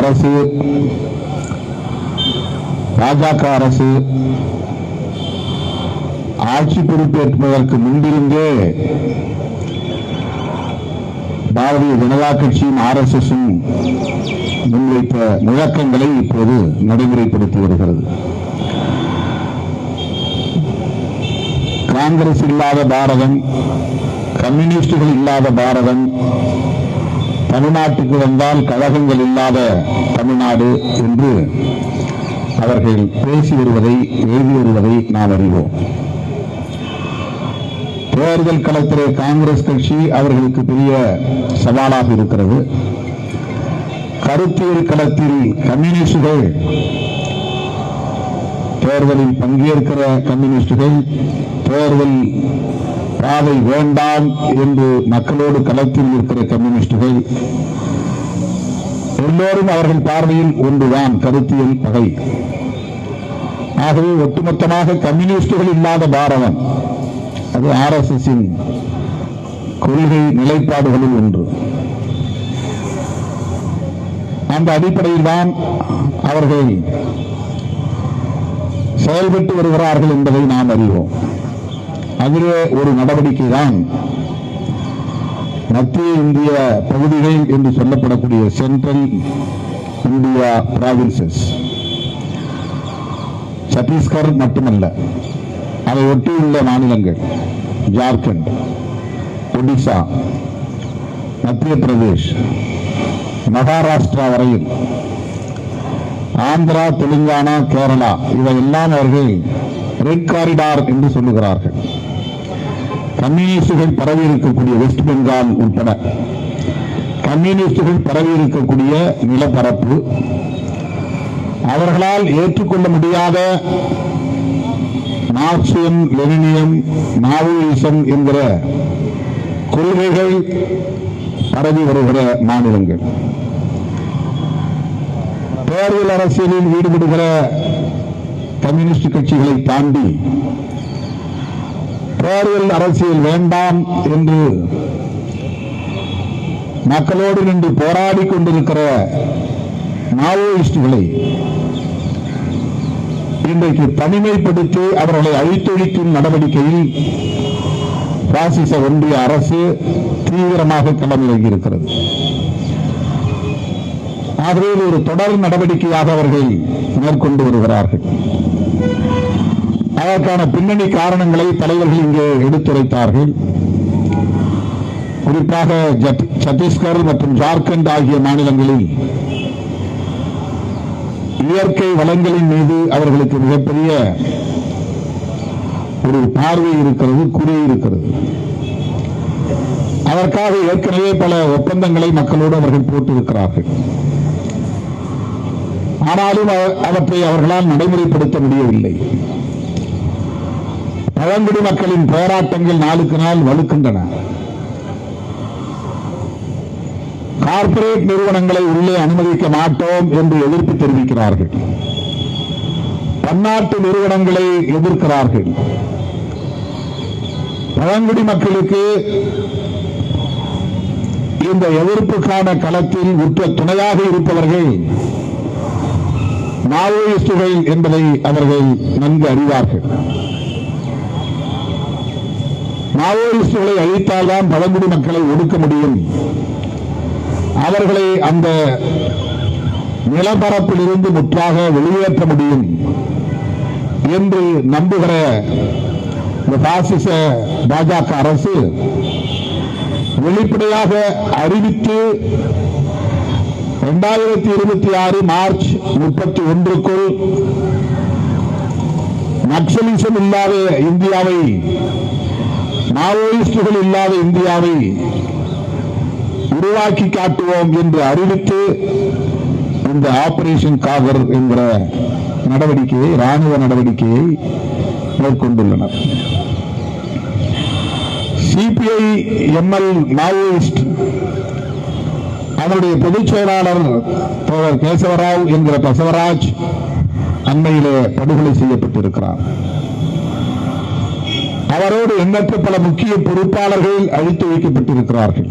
அரசு பாஜக அரசு ஆட்சி பொறுப்பேற்பதற்கு முன்பிருந்தே பாரதிய ஜனதா கட்சியும் ஆர் எஸ் எஸும் முன்வைத்த முழக்கங்களை இப்போது நடைமுறைப்படுத்தி வருகிறது. காங்கிரஸ் இல்லாத பாரதம் கம்யூனிஸ்டுகள் இல்லாத பாரதம் தமிழ்நாட்டுக்கு வந்தால் கழகங்கள் இல்லாத தமிழ்நாடு என்று அவர்கள் பேசி வருவதை எழுதி வருவதை நாம் அறிவோம். தேர்தல் களத்திலே காங்கிரஸ் கட்சி அவர்களுக்கு பெரிய சவாலாக இருக்கிறது. கருத்தியல் களத்தில் கம்யூனிஸ்டுகள் தேர்தலில் பங்கேற்கிற கம்யூனிஸ்டுகள் தேர்தல் பாதை வேண்டாம் என்று மக்களோடு களத்தில் இருக்கிற கம்யூனிஸ்டுகள் எல்லோரும் அவர்கள் பார்வையில் ஒன்றுதான் கருத்தியல் பகை. ஆகவே ஒட்டுமொத்தமாக கம்யூனிஸ்டுகள் இல்லாத பாரதம் அது ஆர் எஸ் எஸ் கொள்கை நிலைப்பாடுகளில் ஒன்று. அந்த அடிப்படையில் தான் அவர்கள் செயல்பட்டு வருகிறார்கள் என்பதை நாம் அறிவோம். அதுவே ஒரு நடவடிக்கை தான் மத்திய இந்திய பகுதிகள் என்று சொல்லப்படக்கூடிய சென்ட்ரல் இந்தியா பிராவின்சஸ் சத்தீஸ்கர் மட்டுமல்ல அதை ஒட்டியுள்ள மாநிலங்கள் ஜார்க்கண்ட் ஒடிசா மத்திய பிரதேஷ் மகாராஷ்டிரா வரையில் ஆந்திரா தெலுங்கானா கேரளா இவையெல்லாம் அவர்கள் ரெட் காரிடார் என்று சொல்லுகிறார்கள். கம்யூனிஸ்டுகள் பரவி இருக்கக்கூடிய வெஸ்ட் பெங்கால் உட்பட கம்யூனிஸ்டுகள் பரவி இருக்கக்கூடிய நிலப்பரப்பு அவர்களால் ஏற்றுக்கொள்ள முடியாத மார்க்சியம் லெனினியம் மாவோயிசம் என்கிற கொள்கைகள் பரவி வருகிற மாநிலங்கள். தேர்தல் அரசியலில் ஈடுபடுகிற கம்யூனிஸ்ட் கட்சிகளை தாண்டி தேர்தல் அரசியல் வேண்டாம் என்று மக்களோடு நின்று போராடி கொண்டிருக்கிற மாவோயிஸ்டுகளை இன்றைக்கு தனிமைப்படுத்தி அவர்களை அழித்தொழிக்கும் நடவடிக்கையில் பாசிச ஒன்றிய அரசு தீவிரமாக களமிறங்கியிருக்கிறது. ஆகவே ஒரு தொடர் நடவடிக்கையாக அவர்கள் மேற்கொண்டு வருகிறார்கள். அதற்கான பின்னணி காரணங்களை தலைவர்கள் இங்கே எடுத்துரைத்தார்கள். குறிப்பாக சத்தீஸ்கர் மற்றும் ஜார்க்கண்ட் ஆகிய மாநிலங்களில் இயற்கை வளங்களின் மீது அவர்களுக்கு மிகப்பெரிய ஒரு பார்வை இருக்கிறது குறி இருக்கிறது. அதற்காக ஏற்கனவே பல ஒப்பந்தங்களை மக்களோடு அவர்கள் போட்டிருக்கிறார்கள். ஆனாலும் அவ- அவற்றை அவர்களால் நடைமுறைப்படுத்த முடியவில்லை. பழங்குடி மக்களின் போராட்டங்கள் நாளுக்கு நாள் வலுக்கின்றன. கார்ப்பரேட் நிறுவனங்களை உள்ளே அனுமதிக்க மாட்டோம் என்று எதிர்ப்பு தெரிவிக்கிறார்கள். பன்னாட்டு நிறுவனங்களை எதிர்க்கிறார்கள். பழங்குடி மக்களுக்கு இந்த எதிர்ப்புக்கான களத்தில் உற்ற துணையாக இருப்பவர்கள் மாவோயிஸ்டுகள் என்பதை அவர்கள் நன்கு அறிவார்கள். மாவோயிஸ்டுகளை அழித்தால்தான் பழங்குடி மக்களை ஒடுக்க முடியும். அவர்களை அந்த நிலப்பரப்பிலிருந்து முற்றாக வெளியேற்ற முடியும் என்று நம்புகிற இந்த பாசிச பாஜக அரசு வெளிப்படையாக அறிவித்து இரண்டாயிரத்தி இருபத்தி ஆறு மார்ச் முப்பத்தி ஒன்றுக்குள் நக்சலிசம் இல்லாத இந்தியாவை மாவோயிஸ்டுகள் இல்லாத இந்தியாவை உருவாக்கி காட்டுவோம் என்று அறிவித்து இந்த ஆபரேஷன் காகர் என்கிற நடவடிக்கையை ராணுவ நடவடிக்கையை மேற்கொண்டுள்ளனர். சிபிஐ எம்எல் மாவோயிஸ்ட் அதனுடைய பொதுச் செயலாளர் தோழர் கேசவராவ் என்கிற பசவராஜ் அண்மையிலே படுகொலை செய்யப்பட்டிருக்கிறார். அவரோடு எண்ணற்ற பல முக்கிய பொறுப்பாளர்கள் அழித்து வைக்கப்பட்டிருக்கிறார்கள்.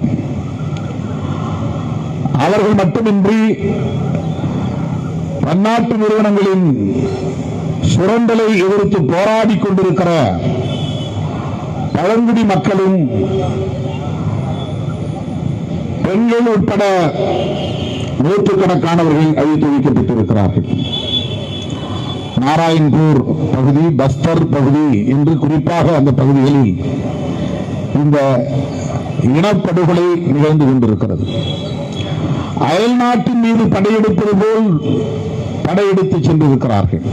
அவர்கள் மட்டுமின்றி பன்னாட்டு நிறுவனங்களின் சுரண்டலை எதிர்த்து போராடி கொண்டிருக்கிற பழங்குடி மக்களும் பெண்கள் உட்பட நூற்றுக்கணக்கானவர்கள் அழித்து வைக்கப்பட்டிருக்கிறார்கள். நாராயண்பூர் பகுதி பஸ்தர் பகுதி என்று குறிப்பாக அந்த பகுதிகளில் இந்த இனப்படுகொலை நிகழ்ந்து கொண்டிருக்கிறது. அயல் நாட்டின் மீது படையெடுப்பது போல் படையெடுத்து சென்றிருக்கிறார்கள்.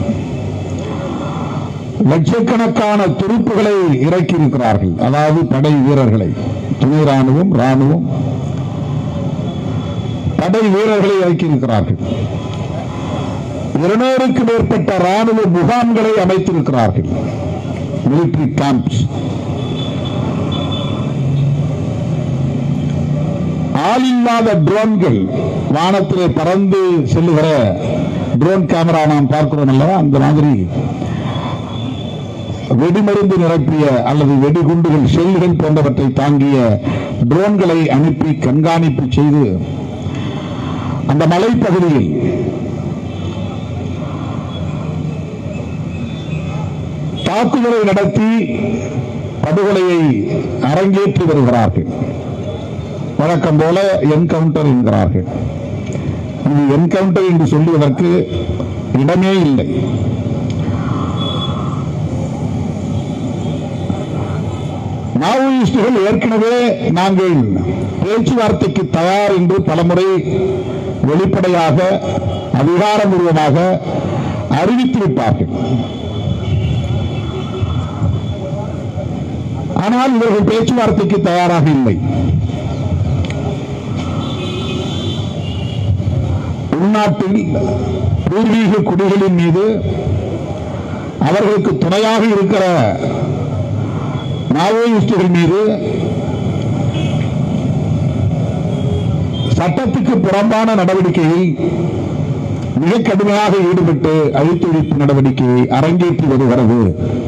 லட்சக்கணக்கான துருப்புகளை இறக்கியிருக்கிறார்கள். அதாவது படை வீரர்களை துணை ராணுவம் ராணுவம். படை வீரர்களை இறக்கியிருக்கிறார்கள். இருநூறுக்கு மேற்பட்ட ராணுவ முகாம்களை அமைத்திருக்கிறார்கள். மிலிட்ரி கேம்ப்ஸ் ஆளில்லாத ட்ரோன்கள் வானத்திலே பறந்து செல்லுகிற ட்ரோன் கேமரா நாம் பார்க்கிறோம் அல்லவா அந்த மாதிரி வெடிமருந்து நிரப்பிய அல்லது வெடிகுண்டுகள் ஷெல்கள் போன்றவற்றை தாங்கிய ட்ரோன்களை அனுப்பி கண்காணிப்பு செய்து அந்த மலைப்பகுதியில் தாக்குதலை நடத்தி படுகொலையை அரங்கேற்றி வருகிறார்கள். வழக்கம் போல என்கவுண்டர் என்கிறார்கள். இது என்கவுண்டர் என்று சொல்லுவதற்கு இடமே இல்லை. மாவோயிஸ்டுகள் ஏற்கனவே நாங்கள் பேச்சுவார்த்தைக்கு தயார் என்று பலமுறை வெளிப்படையாக அதிகாரபூர்வமாக அறிவித்திருப்பார்கள் ஆனால் இவர்கள் பேச்சுவார்த்தைக்கு தயாராக இல்லை. உள்நாட்டில் பூர்வீக குடிகளின் மீது அவர்களுக்கு துணையாக இருக்கிற மாவோயிஸ்டுகள் மீது சட்டத்துக்கு புறம்பான நடவடிக்கையை மிக கடுமையாக ஈடுபட்டு அழித்தொழிப்பு நடவடிக்கையை அரங்கேற்றி வருகிறது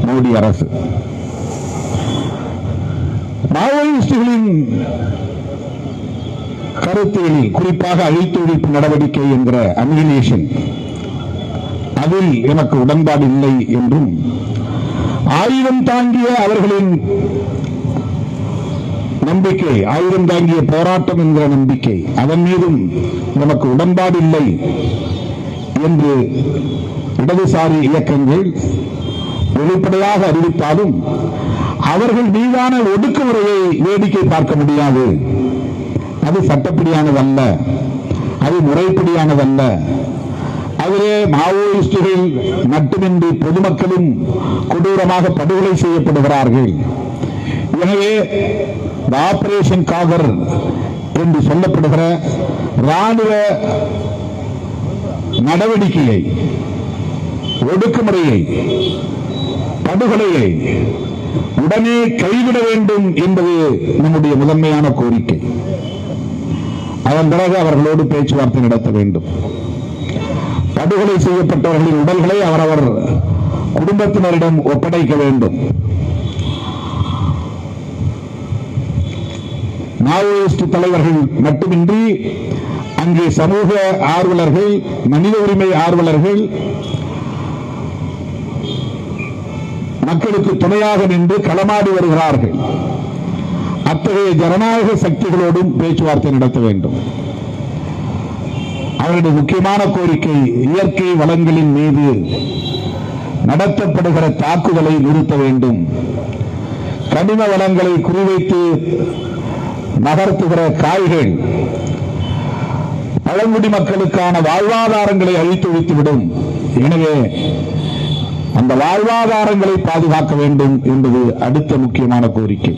மோடி அரசு. மாவோயிஸ்டுகளின் கருத்தியலில் குறிப்பாக அழித்தொழிப்பு நடவடிக்கை என்கிற அமிகினேஷன் அதில் எனக்கு உடன்பாடு இல்லை என்றும் ஆயுதம் தாங்கிய அவர்களின் நம்பிக்கை ஆயுதம் தாங்கிய போராட்டம் என்கிற நம்பிக்கை அதன் மீதும் நமக்கு உடன்பாடு இல்லை என்று இடதுசாரி இயக்கங்கள் வெளிப்படையாக அறிவித்தாலும் அவர்கள் மீதான ஒடுக்குமுறையை வேடிக்கை பார்க்க முடியாது. அது சட்டப்படியானதல்ல. அது முறைப்படியானதல்ல. அதிலே மாவோயிஸ்டுகள் மட்டுமின்றி பொதுமக்களும் கொடூரமாக படுகொலை செய்யப்படுகிறார்கள். எனவே ஆபரேஷன் காகர் என்று சொல்லப்படுகிற ராணுவ நடவடிக்கையை ஒடுக்குமுறையை படுகொலையை உடனே கைவிட வேண்டும் என்பது நம்முடைய முதன்மையான கோரிக்கை. அதன் பிறகு அவர்களோடு பேச்சுவார்த்தை நடத்த வேண்டும். படுகொலை செய்யப்பட்டவர்களின் உடல்களை அவரவர் குடும்பத்தினரிடம் ஒப்படைக்க வேண்டும். மாவோயிஸ்ட் தலைவர்கள் மட்டுமின்றி அங்கே சமூக ஆர்வலர்கள் மனித உரிமை ஆர்வலர்கள் மக்களுக்கு துணையாக நின்று களமாடி வருகிறார்கள். அத்தகைய ஜனநாயக சக்திகளோடும் பேச்சுவார்த்தை நடத்த வேண்டும். அவருடைய முக்கியமான கோரிக்கை இயற்கை வளங்களின் மீது நடத்தப்படுகிற தாக்குதலை நிறுத்த வேண்டும். கனிம வளங்களை குறிவைத்து நகர்த்துகிற காய்கள் பழங்குடி மக்களுக்கான வாழ்வாதாரங்களை அழித்தொழித்துவிடும் எனவே அந்த வாழ்வாதாரங்களை பாதுகாக்க வேண்டும் என்பது அடுத்த முக்கியமான கோரிக்கை.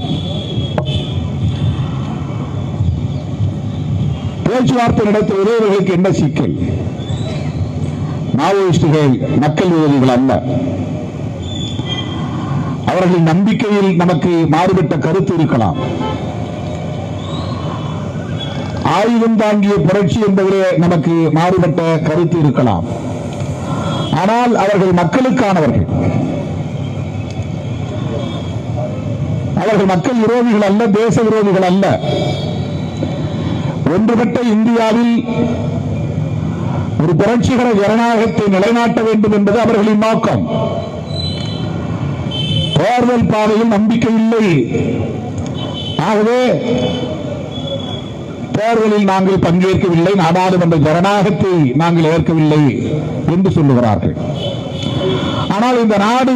பேச்சுவார்த்தை நடத்த உறவுகளுக்கு என்ன சிக்கல்? மாவோயிஸ்டுகள் மக்கள் விரோதிகள் அல்ல. அவர்களின் நம்பிக்கையில் நமக்கு மாறுபட்ட கருத்து இருக்கலாம். ஆயுதம் தாங்கிய புரட்சி என்பதிலே நமக்கு மாறுபட்ட கருத்து இருக்கலாம். ஆனால் அவர்கள் மக்களுக்கானவர்கள். அவர்கள் மக்கள் விரோதிகள் அல்ல தேச விரோதிகள் அல்ல. ஒன்றுபட்ட இந்தியாவில் ஒரு புரட்சிகர ஜனநாயகத்தை நிலைநாட்ட வேண்டும் என்பது அவர்களின் நோக்கம். தேர்தல் பாதையில் நம்பிக்கை இல்லை. ஆகவே போர்களில் நாங்கள் பங்கேற்கவில்லை நாடாளுமன்ற ஜனநாயகத்தை நாங்கள் ஏற்கவில்லை என்று சொல்லுகிறார்கள். ஆனால் இந்த நாடு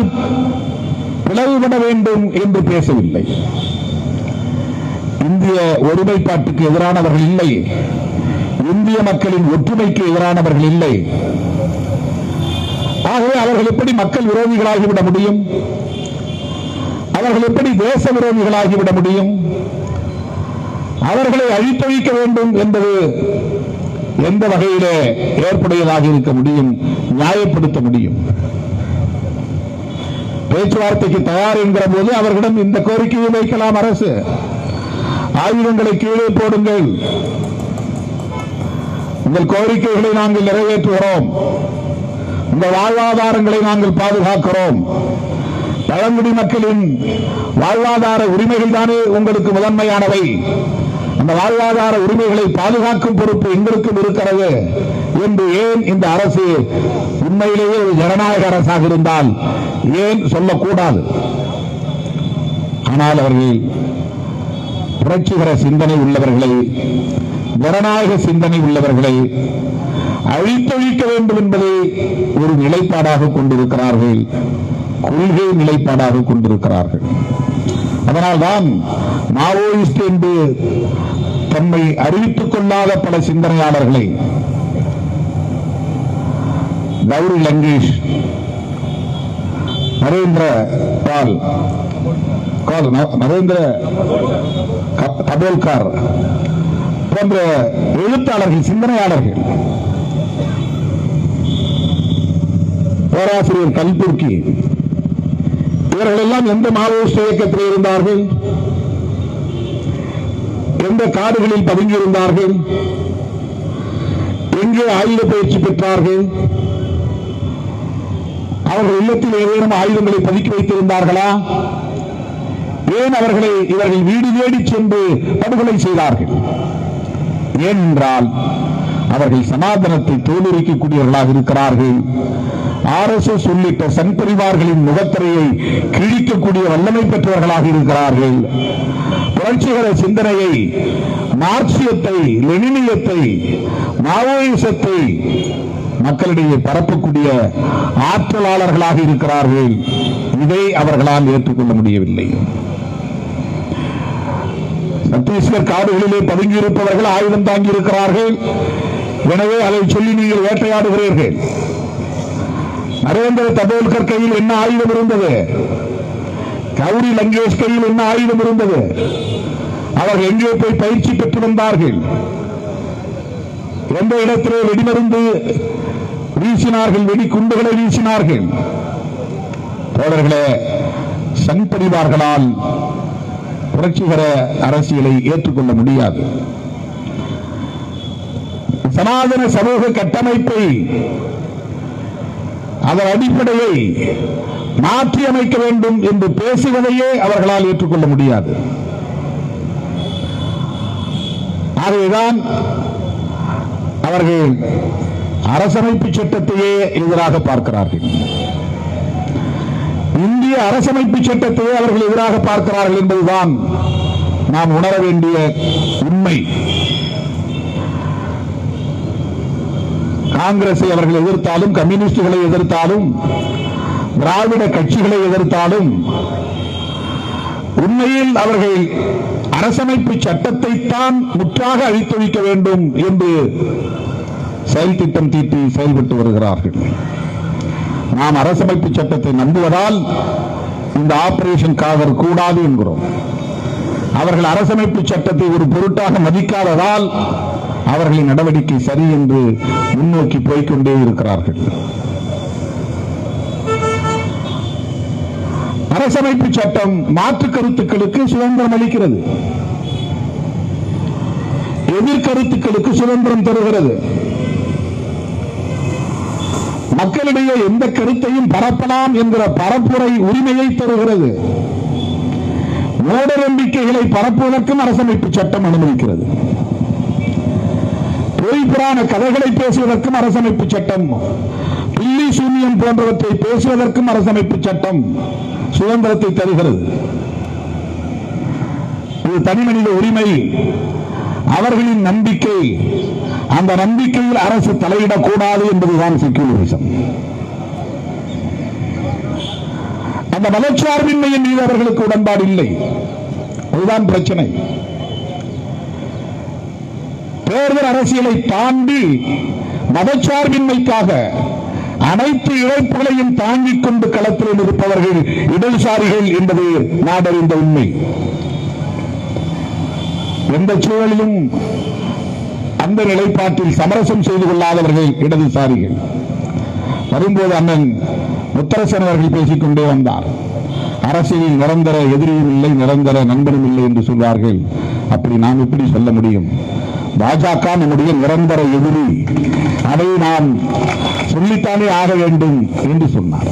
பிளவுபட வேண்டும் என்று பேசவில்லை. இந்திய ஒருமைப்பாட்டுக்கு எதிரானவர்கள் இல்லை. இந்திய மக்களின் ஒற்றுமைக்கு எதிரானவர்கள் இல்லை. ஆகவே அவர்கள் எப்படி மக்கள் விரோதிகளாகிவிட முடியும்? அவர்கள் எப்படி தேச விரோதிகளாகிவிட முடியும்? அவர்களை அழித்தொழிக்க வேண்டும் என்பது எந்த வகையிலே ஏற்புடையதாக இருக்க முடியும் நியாயப்படுத்த முடியும்? பேச்சுவார்த்தைக்கு தயார் என்கிற போது அவர்களிடம் இந்த கோரிக்கையை வைக்கலாம் அரசு. ஆயுதங்களை கீழே போடுங்கள். உங்கள் கோரிக்கைகளை நாங்கள் நிறைவேற்றுகிறோம். உங்கள் வாழ்வாதாரங்களை நாங்கள் பாதுகாக்கிறோம். பழங்குடி மக்களின் வாழ்வாதார உரிமைகள் தானே உங்களுக்கு முதன்மையானவை. அந்த வாழ்வாதார உரிமைகளை பாதுகாக்கும் பொறுப்பு எங்களுக்கும் இருக்கிறது என்று ஏன் இந்த அரசு உண்மையிலேயே ஒரு ஜனநாயக அரசாக இருந்தால் ஏன் சொல்லக்கூடாது? ஆனால் அவர்கள் புரட்சிகர சிந்தனை உள்ளவர்களை ஜனநாயக சிந்தனை உள்ளவர்களை அழித்தொழிக்க வேண்டும் என்பதை ஒரு நிலைப்பாடாக கொண்டிருக்கிறார்கள் கொள்கை நிலைப்பாடாக கொண்டிருக்கிறார்கள். அதனால்தான் மாவோயிஸ்ட் என்று தம்மை அறிவித்துக் கொள்ளாத பல சிந்தனையாளர்களை கௌரி லங்கேஷ் நரேந்திர பால் நரேந்திர க- போன்ற எழுத்தாளர்கள் சிந்தனையாளர்கள் பேராசிரியர் கல்புர்கி இவர்கள் எல்லாம் எந்த மாவோயிஸ்ட் இயக்கத்தில் இருந்தார்கள்? எந்த காடுகளில் பதுங்கியிருந்தார்கள் எங்கே ஆயுத பயிற்சி பெற்றார்கள்? அவர்கள் இல்லத்தில் ஏதேனும் ஆயுதங்களை பதுக்கி வைத்திருந்தார்களா? ஏன் அவர்களை இவர்கள் வீடு தேடி சென்று படுகொலை செய்தார்கள்? ஏனென்றால் அவர்கள் சனாதனத்தை தோலுரிக்கக்கூடியவர்களாக இருக்கிறார்கள். ஆர்எஸ்எஸ் உள்ளிட்ட சன் பரிவார்களின் முகத்திரையை கிழிக்கக்கூடிய வல்லமை பெற்றவர்களாக இருக்கிறார்கள். புரட்சிகர சிந்தனையை மார்க்சியத்தை லெனினியத்தை மாவோயிசத்தை மக்களிடையே பரப்பக்கூடிய ஆற்றலாளர்களாக இருக்கிறார்கள். இதை அவர்களால் ஏற்றுக்கொள்ள முடியவில்லை. சத்தீஸ்கர் காடுகளிலே பதுங்கியிருப்பவர்கள் ஆயுதம் தாங்கி இருக்கிறார்கள் எனவே அதை சொல்லி நீங்கள் வேட்டையாடுகிறீர்கள். நரேந்திர தபோல்கர் கையில் என்ன ஆயுதம் இருந்தது? கௌரி லங்கேஷ் கையில் என்ன ஆயுதம் இருந்தது? அவர்கள் எங்கே போய் பயிற்சி பெற்று வந்தார்கள். எந்த இடத்திலே வெடிமருந்து வீசினார்கள்? வெடிக்குண்டுகளை வீசினார்கள். தோழர்களே சன் பரிவார்களால் புரட்சிகர அரசியலை ஏற்றுக்கொள்ள முடியாது. சனாதன சமூக கட்டமைப்பை அதன் அடிப்படையை மாற்றி அமைக்க வேண்டும் என்று பேசுவதையே அவர்களால் ஏற்றுக்கொள்ள முடியாது. ஆகவேதான் அவர்கள் அரசமைப்பு சட்டத்தையே எதிராக பார்க்கிறார்கள். இந்திய அரசமைப்பு சட்டத்தையே அவர்கள் எதிராக பார்க்கிறார்கள் என்பதுதான் நாம் உணர வேண்டிய உண்மை. காங்கிரஸை அவர்கள் எதிர்த்தாலும் கம்யூனிஸ்டுகளை எதிர்த்தாலும் திராவிட கட்சிகளை எதிர்த்தாலும் உண்மையில் அவர்கள் அரசமைப்பு சட்டத்தை தான் முற்றாக அழித்தொழிக்க வேண்டும் என்று செயல் திட்டம் தீட்டி செயல்பட்டு வருகிறார்கள். நாம் அரசமைப்பு சட்டத்தை நம்புவதால் இந்த ஆபரேஷன் காதல் கூடாது என்கிறோம். அவர்கள் அரசமைப்பு சட்டத்தை ஒரு பொருட்டாக மதிக்காததால் அவர்களின் நடவடிக்கை சரி என்று முன்னோக்கி போய்க்கொண்டே இருக்கிறார்கள். அரசமைப்பு சட்டம் மாற்று கருத்துக்களுக்கு சுதந்திரம் அளிக்கிறது. எதிர்கருத்துக்களுக்கு சுதந்திரம் தருகிறது. மக்களிடையே எந்த கருத்தையும் பரப்பலாம் என்கிற பரப்புரை உரிமையை தருகிறது. மூட நம்பிக்கைகளை பரப்புவதற்கும் அரசமைப்பு சட்டம் அனுமதிக்கிறது. பொய் புராண கதைகளை பேசுவதற்கும் அரசமைப்பு சட்டம். பில்லி சூன்யம் போன்றவற்றை பேசுவதற்கும் அரசமைப்பு சட்டம் சுதந்திரத்தை தருகிறது. இது தனிமனித உரிமை. அவர்களின் நம்பிக்கை. அந்த நம்பிக்கையில் அரசு தலையிடக்கூடாது என்பதுதான் செக்யூலரிசம் அந்த மதச்சார்பின்மையின் மீது அவர்களுக்கு உடன்பாடு இல்லை. அதுதான் பிரச்சனை. தேர்தல் அரசியலை தாண்டி மதச்சார்பின்மைக்காக அனைத்து இழப்புகளையும் தாங்கிக் கொண்டு களத்தில் இருப்பவர்கள் இடதுசாரிகள் என்பது நாடறிந்த உண்மை. எந்த சூழலிலும் அந்த நிலைப்பாட்டில் சமரசம் செய்து கொள்ளாதவர்கள் இடதுசாரிகள். வரும்போது அண்ணன் முத்தரசன் அவர்கள் பேசிக்கொண்டே வந்தார். அரசியலில் நிரந்தர எதிரியும் இல்லை நிரந்தர நண்பனும் இல்லை என்று சொல்வார்கள். அப்படி நாம் எப்படி சொல்ல முடியும்? பாஜக நம்முடைய நிரந்தர எதிரி. அதை நாம் சொல்லித்தானே ஆக வேண்டும் என்று சொன்னார்.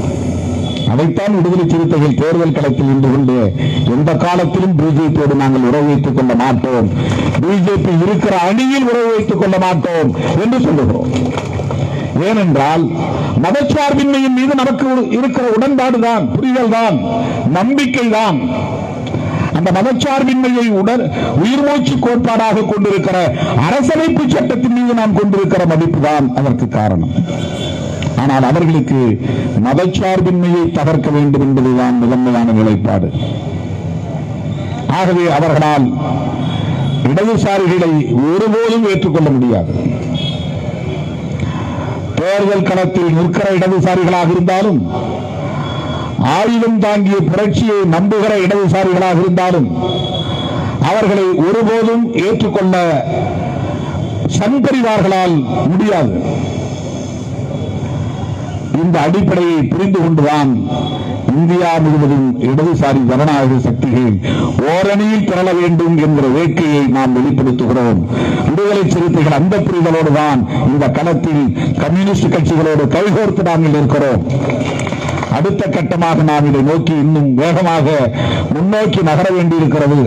அதைத்தான் விடுதலை சிறுத்தைகள் தேர்தல் களத்தில் நின்று கொண்டு எந்த காலத்திலும் பிஜேபியோடு நாங்கள் உறவு வைத்துக் கொள்ள மாட்டோம். பிஜேபி இருக்கிற அணியில் உறவு வைத்துக் கொள்ள மாட்டோம் என்று சொல்லுகிறோம். ஏனென்றால் மதச்சார்பின்மையின் மீது நமக்கு இருக்கிற உடன்பாடு தான் புரிதல் தான் நம்பிக்கை தான் அந்த மதச்சார்பின்மையை உடல் உயிர் மூச்சு கோட்பாடாக கொண்டிருக்கிற அரசமைப்பு சட்டத்தின் மீது நாம் கொண்டிருக்கிற மதிப்பு தான் அதற்கு காரணம். ஆனால் அவர்களுக்கு மதச்சார்பின்மையை தகர்க்க வேண்டும் என்பதுதான் முதன்மையான நிலைப்பாடு. ஆகவே அவர்களால் இடதுசாரிகளை ஒருபோதும் ஏற்றுக்கொள்ள முடியாது. தேர்தல் களத்தில் நிற்கிற இடதுசாரிகளாக இருந்தாலும் ஆயுதம் தாங்கிய புரட்சியை நம்புகிற இடதுசாரிகளாக இருந்தாலும் அவர்களை ஒருபோதும் ஏற்றுக்கொள்ள சண்பரிவார்களால் முடியாது. இந்த அடிப்படையை புரிந்து கொண்டுதான் இந்தியா முழுவதும் இடதுசாரி ஜனநாயக சக்திகள் ஓரணியில் திரள வேண்டும் என்கிற வேட்கையை நாம் வெளிப்படுத்துகிறோம். விடுதலை சிறுத்தைகள் அந்த புரிதலோடு தான் இந்த களத்தில் கம்யூனிஸ்ட் கட்சிகளோடு கைகோர்த்து நாங்கள் இருக்கிறோம் அடுத்த கட்டமாக நாம் இதை நோக்கி இன்னும் வேகமாக முன்னோக்கி நகர வேண்டியிருக்கிறது.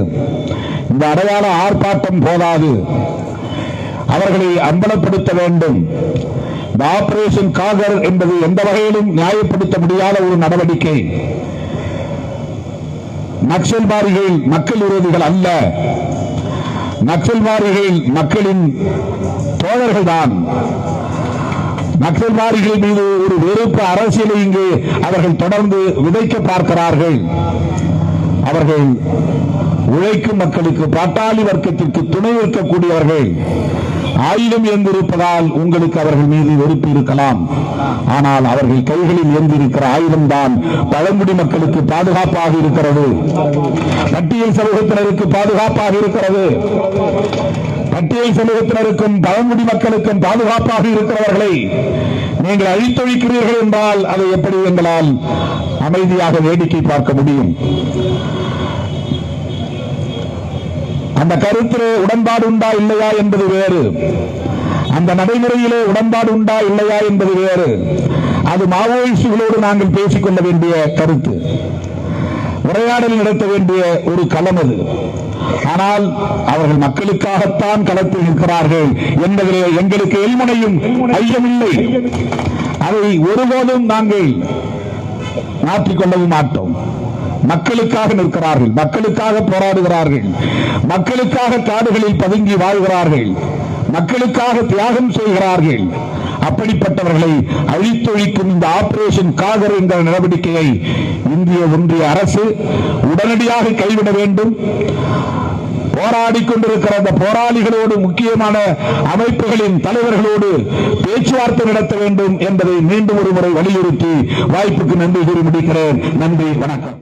இந்த அடையாள ஆர்ப்பாட்டம் போதாது. அவர்களை அம்பலப்படுத்த வேண்டும். இந்த ஆபரேஷன் காகர் என்பது எந்த வகையிலும் நியாயப்படுத்த முடியாத ஒரு நடவடிக்கை. நக்சல்வாதிகள் மக்கள் விரோதிகள் அல்ல. நக்சல்வாதிகள் மக்களின் தோழர்கள் தான் நக்சல்வாதிகள் மீது ஒரு வெறுப்பு அரசியலை இங்கு அவர்கள் தொடர்ந்து விதைக்க பார்க்கிறார்கள். அவர்கள் உழைக்கும் மக்களுக்கு பாட்டாளி வர்க்கத்திற்கு துணை இருக்கக்கூடியவர்கள் ஆயுதம் ஏந்திருப்பதால் உங்களுக்கு அவர்கள் மீது வெறுப்பு இருக்கலாம். ஆனால் அவர்கள் கைகளில் ஏந்திருக்கிற ஆயுதம் தான் பழங்குடி மக்களுக்கு பாதுகாப்பாக இருக்கிறது. பட்டியல் சமூகத்தினருக்கு பாதுகாப்பாக இருக்கிறது. பட்டியல் சமூகத்தினருக்கும் பழங்குடி மக்களுக்கும் பாதுகாப்பாக இருக்கிறவர்களை நீங்கள் அழித்தொழிக்கிறீர்கள் என்றால் அதை எப்படி எங்களால் அமைதியாக வேடிக்கை பார்க்க முடியும்? அந்த கருத்திலே உடன்பாடு உண்டா இல்லையா என்பது வேறு. அந்த நடைமுறையிலே உடன்பாடு உண்டா இல்லையா என்பது வேறு. அது மாவோயிஸ்டுகளோடு நாங்கள் பேசிக்கொள்ள வேண்டிய கருத்து. உரையாடல் நடத்த வேண்டிய ஒரு களம் அது. ஆனால் அவர்கள் மக்களுக்காகத்தான் களத்தில் நிற்கிறார்கள் என்பதிலே எங்களுக்கு எல்முனையும் ஐயமில்லை. அதை ஒருபோதும் நாங்கள் மாற்றிக்கொள்ளவும் மாட்டோம். மக்களுக்காக நிற்கிறார்கள் மக்களுக்காக போராடுகிறார்கள் மக்களுக்காக காடுகளில் பதுங்கி வாழ்கிறார்கள் மக்களுக்காக தியாகம் செய்கிறார்கள். அப்படிப்பட்டவர்களை அழித்தொழிக்கும் இந்த ஆபரேஷன் காகர் என்கிற நடவடிக்கையை இந்திய ஒன்றிய அரசு உடனடியாக கைவிட வேண்டும். போராடிக் கொண்டிருக்கிற அந்த போராளிகளோடு முக்கியமான அமைப்புகளின் தலைவர்களோடு பேச்சுவார்த்தை நடத்த வேண்டும் என்பதை மீண்டும் ஒரு முறை வலியுறுத்தி வாய்ப்புக்கு நன்றி கூறி முடிக்கிறேன். நன்றி வணக்கம்.